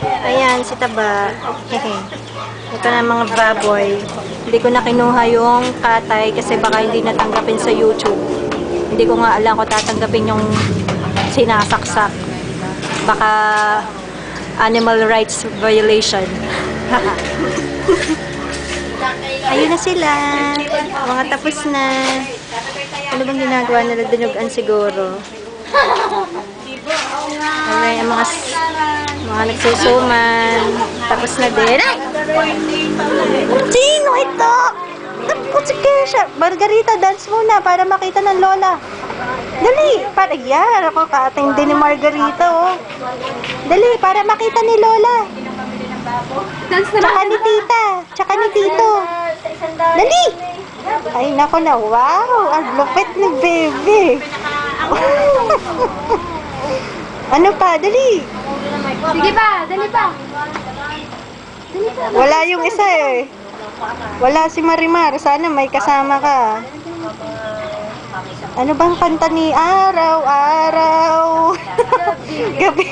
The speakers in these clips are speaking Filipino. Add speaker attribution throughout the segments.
Speaker 1: Ayan, si Taba. Ito na mga baboy. Hindi ko na kinuha yung katay kasi baka hindi natanggapin sa YouTube. Hindi ko nga alam kung tatanggapin yung sinasaksak. Baka animal rights violation. Ayun na sila. Mga tapos na. Ano bang ginagawa nila? Dinugan siguro. Okay, ang mga mga nagsusuman. Tapos na din. Ay! Sino ito? Ako si Kesha. Margarita, dance muna para makita ng lola. Dali! Para yan. Ako kaating din ni Margarita, oh. Dali, para makita ni lola.
Speaker 2: Dance
Speaker 1: Tsaka ni tita. Tsaka ni tito. Dali! Ay, nako na. Wow! Ang lupit ni baby. ano pa? Dali!
Speaker 2: Dali pa.
Speaker 1: Wala yung isa eh. Wala si Marimar. Sana may kasama ka. Ano bang kanta ni Araw, Araw? Gabi.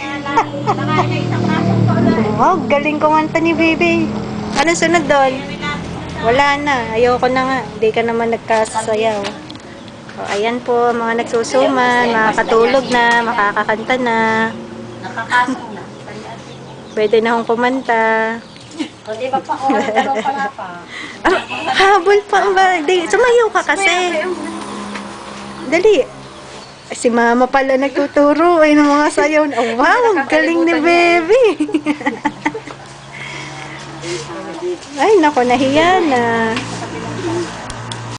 Speaker 1: wow, galing kumanta ni Baby. Ano sunod doon? Wala na. Ayoko na nga. Hindi ka naman nagkasayaw. O, ayan po, mga nagsusuman, makakatulog na, makakakanta na. Pwede na akong kumanta.
Speaker 2: O, di ba pa, o, dalawa pala pa.
Speaker 1: Ah, habol pa ba? Di, sumayaw ka kasi. Dali. Si mama pala nagtuturo ay ng mga sayaw. Oh, wow, ang galing ni baby. ay, nako, nahiya na.